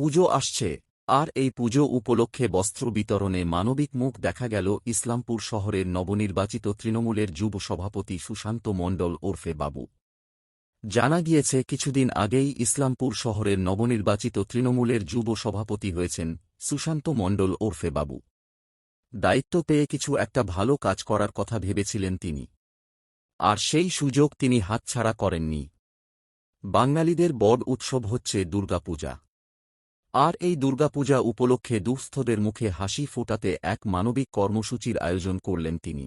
পুজো আসছে, আর এই পুজো উপলক্ষে বস্ত্র বিতরণে মানবিক মুখ দেখা গেল ইসলামপুর শহরের নবনির্বাচিত তৃণমূলের যুব সভাপতি সুশান্ত মণ্ডল ওরফে বাবু। জানা গিয়েছে, কিছুদিন আগেই ইসলামপুর শহরের নবনির্বাচিত তৃণমূলের যুব সভাপতি হয়েছেন সুশান্ত মণ্ডল ওরফে বাবু। দায়িত্ব পেয়ে কিছু একটা ভালো কাজ করার কথা ভেবেছিলেন তিনি। আর সেই সুযোগ তিনি হাতছাড়া করেননি। বাঙালিদের বড় উৎসব হচ্ছে দুর্গাপূজা। আর এই দুর্গাপূজা উপলক্ষে দুঃস্থদের মুখে হাসি ফোটাতে এক মানবিক কর্মসূচির আয়োজন করলেন তিনি।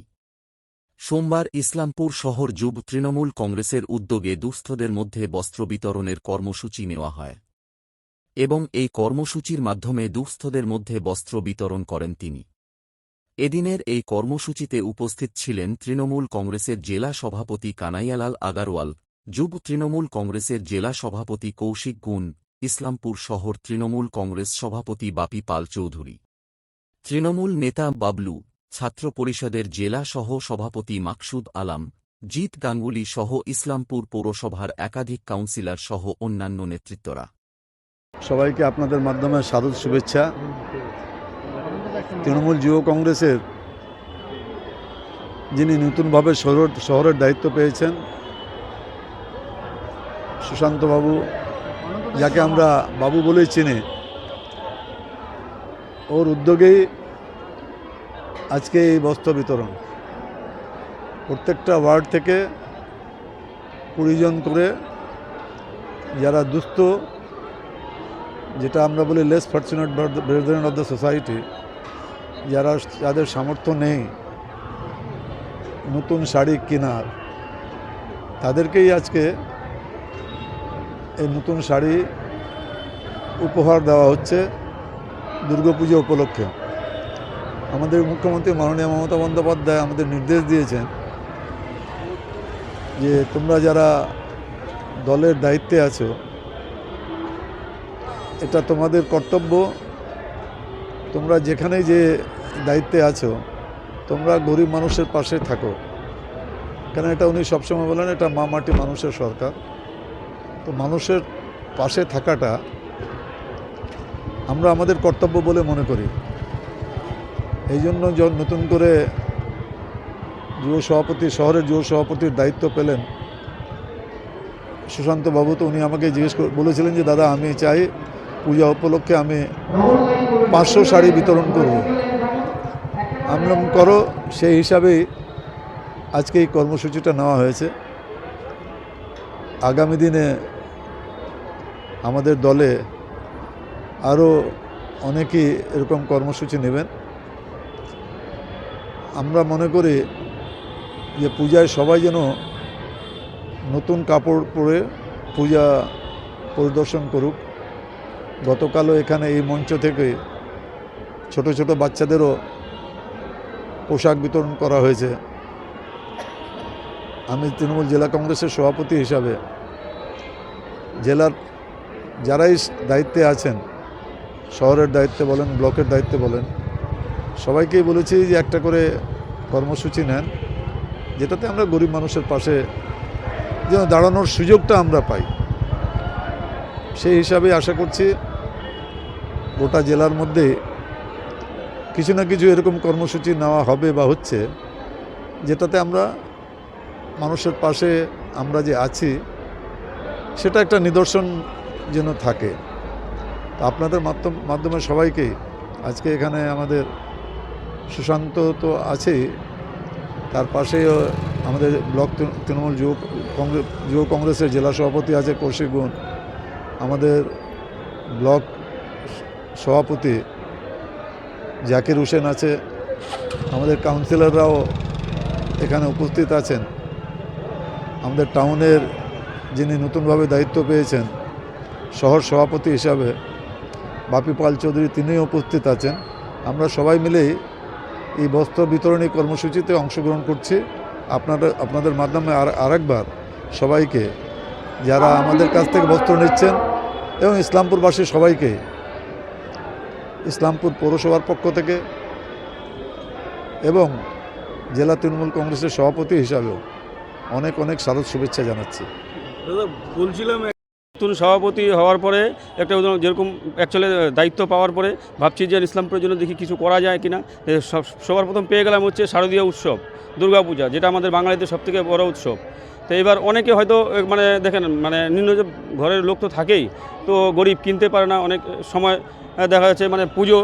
সোমবার ইসলামপুর শহর যুব তৃণমূল কংগ্রেসের উদ্যোগে দুঃস্থদের মধ্যে বস্ত্র বিতরণের কর্মসূচি নেওয়া হয় এবং এই কর্মসূচির মাধ্যমে দুঃস্থদের মধ্যে বস্ত্র বিতরণ করেন তিনি। এদিনের এই কর্মসূচিতে উপস্থিত ছিলেন তৃণমূল কংগ্রেসের জেলা সভাপতি কানাইয়ালাল আগারওয়াল, যুব তৃণমূল কংগ্রেসের জেলা সভাপতি কৌশিক গুণ ইসলামপুর শহর তৃণমূল কংগ্রেস সভাপতি বাপি পাল চৌধুরী। তৃণমূল নেতা বাবলু, ছাত্র পরিষদের জেলা সহ সভাপতি মাকসুদ আলাম জিত গাঙ্গুলি সহ ইসলামপুর পৌরসভার একাধিক কাউন্সিলর সহ অন্যান্য নেতৃত্বরা। সবাইকে আপনাদের মাধ্যমে সাদর শুভেচ্ছা। তৃণমূল যুব কংগ্রেসের যিনি নতুনভাবে শহর শহরের দায়িত্ব পেয়েছেন, সুশান্তবাবু যাকে আমরা বাবু বলেই চিনি, ওর উদ্যোগেই আজকে এই বস্ত্র বিতরণ। প্রত্যেকটা ওয়ার্ড থেকে কুড়িজন করে যারা দুস্থ, যেটা আমরা বলি less fortunate brethren of the society যারা যাদের সামর্থ্য নেই, নতুন শাড়ি কেনার, তাদেরকেই আজকে এই নতুন শাড়ি উপহার দেওয়া হচ্ছে দুর্গাপুজো উপলক্ষে। আমাদের মুখ্যমন্ত্রী মাননীয় মমতা বন্দ্যোপাধ্যায় আমাদের নির্দেশ দিয়েছেন যে তোমরা যারা দলের দায়িত্বে আছো, এটা তোমাদের কর্তব্য। তোমরা যেখানে যে দায়িত্বে আছো, তোমরা গরিব মানুষের পাশে থাকো। কেন এটা উনি সবসময় বলেন, এটা মা মাটি মানুষের সরকার। তো মানুষের পাশে থাকাটা আমরা আমাদের কর্তব্য বলে মনে করি। এই জন্য নতুন করে যুব সভাপতি, শহরের যুব সভাপতির দায়িত্ব পেলেন, সুশান্ত বাবু তো উনি আমাকে জিজ্ঞেস বলেছিলেন যে, দাদা, আমি চাই পূজা উপলক্ষে আমি পাঁচশো শাড়ি বিতরণ করব। আমি করো। সেই হিসাবেই আজকে এই কর্মসূচিটা নেওয়া হয়েছে। আগামী দিনে আমাদের দলে আরও অনেকেই এরকম কর্মসূচি নেবেন। আমরা মনে করি যে পূজায় সবাই যেন নতুন কাপড় পরে পূজা পরিদর্শন করুক। গতকালও এখানে এই মঞ্চ থেকে ছোট ছোট বাচ্চাদেরও পোশাক বিতরণ করা হয়েছে। আমি তৃণমূল জেলা কংগ্রেসের সভাপতি হিসাবে জেলার যারাই দায়িত্বে আছেন, শহরের দায়িত্বে বলেন, ব্লকের দায়িত্বে বলেন, সবাইকেই বলেছি যে একটা করে কর্মসূচি নেন, যেটাতে আমরা গরিব মানুষের পাশে যেন দাঁড়ানোর সুযোগটা আমরা পাই। সেই হিসাবে আশা করছি গোটা জেলার মধ্যে কিছু না কিছু এরকম কর্মসূচি নেওয়া হবে বা হচ্ছে, যেটাতে আমরা মানুষের পাশে আমরা যে আছি, সেটা একটা নিদর্শন যেন থাকে। আপনাদের মাধ্যম, মাধ্যমে সবাইকে আজকে এখানে আমাদের সুশান্ত তো আছেই তার পাশেও আমাদের ব্লক তৃণমূল যুব কংগ্রেস যুব কংগ্রেসের জেলা সভাপতি আছে কৌশিক গুণ। আমাদের ব্লক সভাপতি জাকির হোসেন আছে। আমাদের কাউন্সিলররাও এখানে উপস্থিত আছেন। আমাদের টাউনের যিনি নতুনভাবে দায়িত্ব পেয়েছেন শহর সভাপতি হিসাবে বাপি পাল চৌধুরী তিনিও উপস্থিত আছেন। আমরা সবাই মিলেই এই বস্ত্র বিতরণী কর্মসূচিতে অংশগ্রহণ করছি। আপনাদের আপনাদের মাধ্যমে আর, আরেকবার সবাইকে যারা আমাদের কাছ থেকে বস্ত্র নিচ্ছেন এবং ইসলামপুরবাসী সবাইকে, ইসলামপুর পৌরসভার পক্ষ থেকে এবং জেলা তৃণমূল কংগ্রেসের সভাপতি হিসাবেও অনেক অনেক সারদ শুভেচ্ছা জানাচ্ছি। দাদা, বলছিলাম নতুন সভাপতি হওয়ার পরে একটা যেরকম অ্যাকচুয়ালি দায়িত্ব পাওয়ার পরে ভাবছি যে ইসলামপুরের জন্য দেখি কিছু করা যায় এ, সব, সবার প্রথম পেয়ে গেলাম হচ্ছে শারদীয় উৎসব, দুর্গাপূজা, যেটা আমাদের বাঙালিদের সবথেকে বড় উৎসব। তো এবার অনেকে হয়তো মানে দেখেন মানে নিম্ন ঘরের লোক তো থাকেই, তো গরিব কিনতে পারে না, অনেক সময় দেখা যাচ্ছে মানে পুজো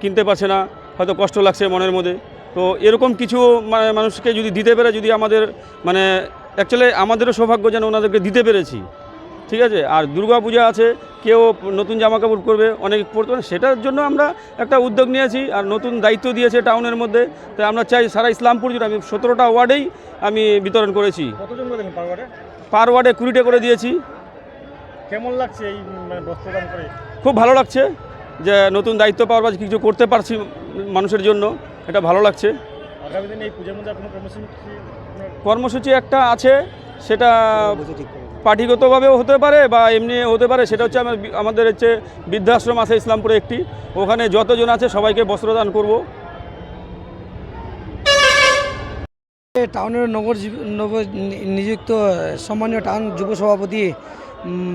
কিনতে পারছে না, হয়তো কষ্ট লাগছে মনের মধ্যে। তো এরকম কিছু মানে মানুষকে যদি দিতে পেরে যদি আমাদের মানে অ্যাকচুয়ালি আমাদেরও সৌভাগ্য যেন ওনাদেরকে দিতে পেরেছি। ঠিক আছে? আর দুর্গা পূজা আছে কেউ নতুন জামা কাপড় করবে অনেক পড়তে পারে সেটার জন্য আমরা একটা উদ্যোগ নিয়েছি আর নতুন দায়িত্ব দিয়েছে টাউনের মধ্যে। তাই আমরা চাই সারা ইসলামপুর জুড়ে আমি সতেরোটা ওয়ার্ডেই আমি বিতরণ করেছি। পার ওয়ার্ডে কুড়িটা করে দিয়েছি। কেমন লাগছে এই মানে বস্ত্রদান করে? খুব ভালো লাগছে যে নতুন দায়িত্ব পাওয়ার পর কিছু করতে পারছি মানুষের জন্য। এটা ভালো লাগছে। আগামী দিনে এই পূজার মধ্যে কর্মসূচি কর্মসূচি একটা আছে সেটা পার্টিগতভাবেও হতে পারে বা এমনি হতে পারে, সেটা হচ্ছে আমার আমাদের হচ্ছে বৃদ্ধাশ্রম আছে ইসলামপুরে একটি। ওখানে যতজন আছে সবাইকে বস্ত্রদান করব। টাউনের নগর জীব- নিযুক্ত সম্মানীয় টাউন যুব সভাপতি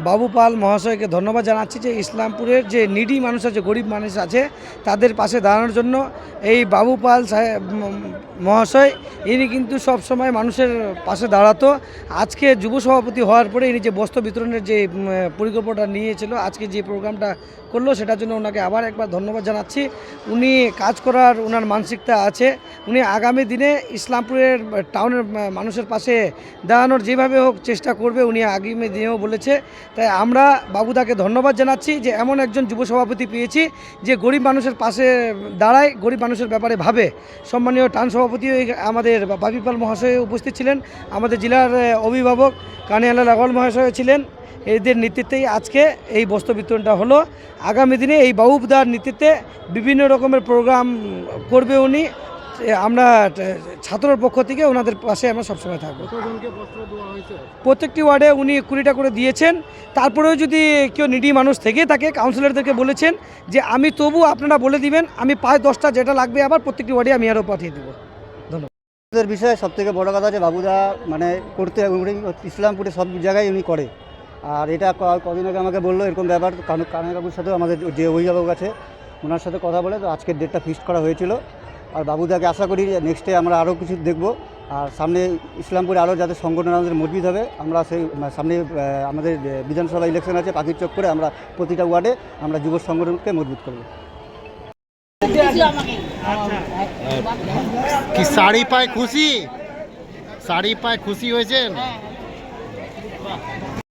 বাবু পাল মহাশয়কে ধন্যবাদ জানাচ্ছি যে ইসলামপুরের যে নিডি মানুষ আছে, গরিব মানুষ আছে, তাদের পাশে দাঁড়ানোর জন্য এই বাবু পাল সাহেব মহাশয়, ইনি কিন্তু সব সময় মানুষের পাশে দাঁড়াতো। আজকে যুব সভাপতি হওয়ার পরে ইনি যে বস্ত্র বিতরণের যে পরিকল্পনাটা নিয়েছিল, আজকে যে প্রোগ্রামটা করল, সেটার জন্য ওনাকে আবার একবার ধন্যবাদ জানাচ্ছি। উনি কাজ করার ওনার মানসিকতা আছে। উনি আগামী দিনে ইসলামপুরের টাউনের মানুষের পাশে দাঁড়ানোর যেভাবে হোক চেষ্টা করবে, উনি আগামী দিনেও বলেছে। তাই আমরা বাবুদাকে ধন্যবাদ জানাচ্ছি যে এমন একজন যুব সভাপতি পেয়েছি যে গরিব মানুষের পাশে দাঁড়ায়, গরিব মানুষের ব্যাপারে ভাবে। সম্মানীয় টান সভাপতি আমাদের বাবিপাল মহাশয় উপস্থিত ছিলেন, আমাদের জেলার অভিভাবক কানিয়ালা লাগল মহাশয় ছিলেন। এদের নেতৃত্বেই আজকে এই বস্ত্র বিতরণটা হলো। আগামী দিনে এই বাবুদার নেতৃত্বে বিভিন্ন রকমের প্রোগ্রাম করবে উনি। আমরা ছাত্রর পক্ষ থেকে ওনাদের পাশে আমরা সবসময় থাকব। কতজনকে বস্ত্র দেওয়া হয়েছে? প্রত্যেকটি ওয়ার্ডে উনি কুড়িটা করে দিয়েছেন। তারপরেও যদি কেউ নিডি মানুষ থেকে থাকে কাউন্সিলরদেরকে বলেছেন যে আমি তবু আপনারা বলে দিবেন আমি পাঁচ দশটা যেটা লাগবে আবার প্রত্যেকটি ওয়ার্ডে আমি আরও পাঠিয়ে দেবো। এর বিষয়ে সব থেকে বড় কথা যে বাবুদা মানে করতে উনি ইসলামপুরে সব জায়গায় উনি করে। আর এটা কদিন আগে আমাকে বলল এরকম ব্যাপার কানু কানের বাবুর সাথেও আমাদের যে অভিভাবক আছে ওনার সাথে কথা বলে তো আজকের ডেটটা ফিক্সড করা হয়েছিল। আর বাবুদাকে আশা করি নেক্সটে আমরা আরও কিছু দেখব। আর সামনে ইসলামপুরে আরও যাতে সংগঠন আমাদের মজবুত হবে আমরা সেই মানে সামনে আমাদের বিধানসভা ইলেকশন আছে পাখির চোখ করে আমরা প্রতিটা ওয়ার্ডে আমরা যুব সংগঠনকে মজবুত করব। কি শাড়ি পায় খুশি? শাড়ি পায় খুশি হয়েছেন?